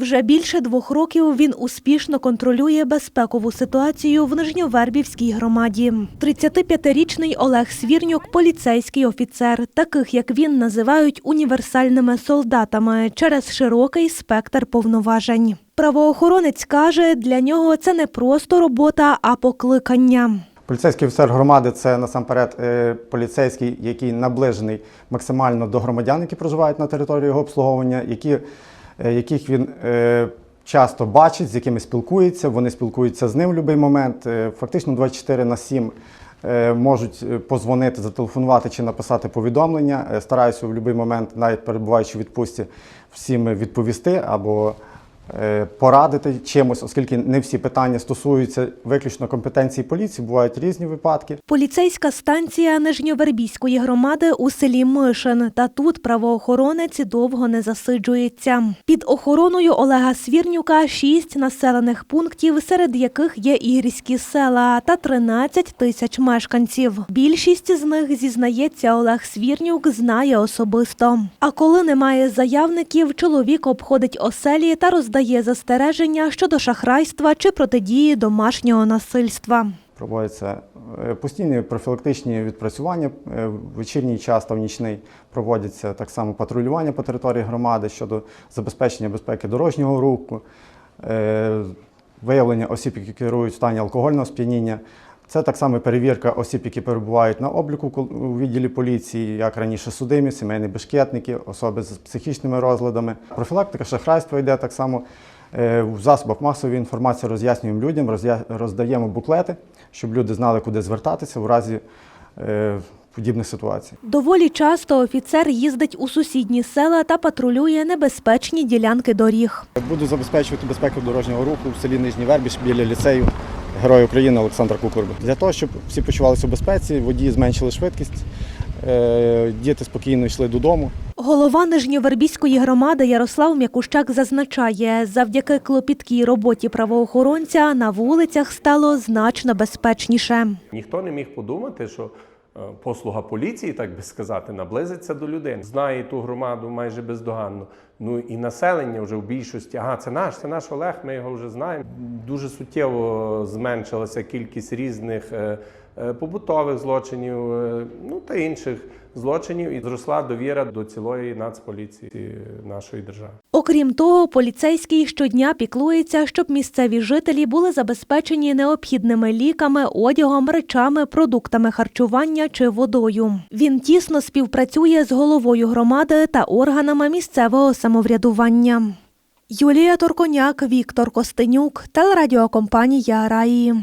Вже більше двох років він успішно контролює безпекову ситуацію в Нижньовербівській громаді. 35-річний Олег Свірнюк – поліцейський офіцер. Таких, як він, називають універсальними солдатами через широкий спектр повноважень. Правоохоронець каже, для нього це не просто робота, а покликання. Поліцейський офіцер громади це насамперед е, поліцейський, який наближений максимально до громадян, які проживають на території його обслуговування, які, яких він е, часто бачить, з якими спілкується. Вони спілкуються з ним в будь-який момент. Е, Фактично 24 на 7 е, можуть е, позвонити, зателефонувати чи написати повідомлення. Е, Стараюся в будь-який момент, навіть перебуваючи в відпустці, всім відповісти або е, порадити чимось, оскільки не всі питання стосуються виключно компетенції поліції, бувають різні випадки. Поліцейська станція Нижньовербійської громади у селі Мишин. Та тут правоохоронець довго не засиджується. Під охороною Олега Свірнюка шість населених пунктів, серед яких є ігріські села, та 13 тисяч мешканців. Більшість з них, зізнається Олег Свірнюк, знає особисто. А коли немає заявників, чоловік обходить оселі та роздає застереження щодо шахрайства чи протидії домашнього насильства. Проводяться е, постійні профілактичні відпрацювання е, в вечірній час та в нічний проводяться так само патрулювання по території громади щодо забезпечення безпеки дорожнього руху, е, виявлення осіб, які керують в стані алкогольного сп'яніння. Це так само перевірка осіб, які перебувають на обліку кол- у відділі поліції, як раніше судимі, сімейні бешкетники, особи з психічними розладами. Профілактика шахрайства йде так само. Е, В засобах масової інформації роз'яснюємо людям, роздаємо буклети, щоб люди знали, куди звертатися в разі е, подібних ситуацій. Доволі часто офіцер їздить у сусідні села та патрулює небезпечні ділянки доріг. Буду забезпечувати безпеку дорожнього руху в селі Нижній Вербіж біля ліцею Героя України Олександра Кукурби. Для того, щоб всі почувалися у безпеці, водії зменшили швидкість, е, діти спокійно йшли додому. Голова Нижньовербійської громади Ярослав Мякущак зазначає, завдяки клопіткій роботі правоохоронця на вулицях стало значно безпечніше. Ніхто не міг подумати, що е, послуга поліції, так би сказати, наблизиться до людей. Знає ту громаду майже бездоганно. Ну і населення вже в більшості. Ага, це наш, це наш Олег, ми його вже знаємо. Дуже суттєво зменшилася кількість різних е, е, побутових злочинів, е, ну та інших злочинів, і зросла довіра до цілої нацполіції нашої держави. Окрім того, поліцейський щодня піклується, щоб місцеві жителі були забезпечені необхідними ліками, одягом, речами, продуктами харчування чи водою. Він тісно співпрацює з головою громади та органами місцевого самоврядування. Юлія Торконяк, Віктор Костенюк, телерадіокомпанія Раї.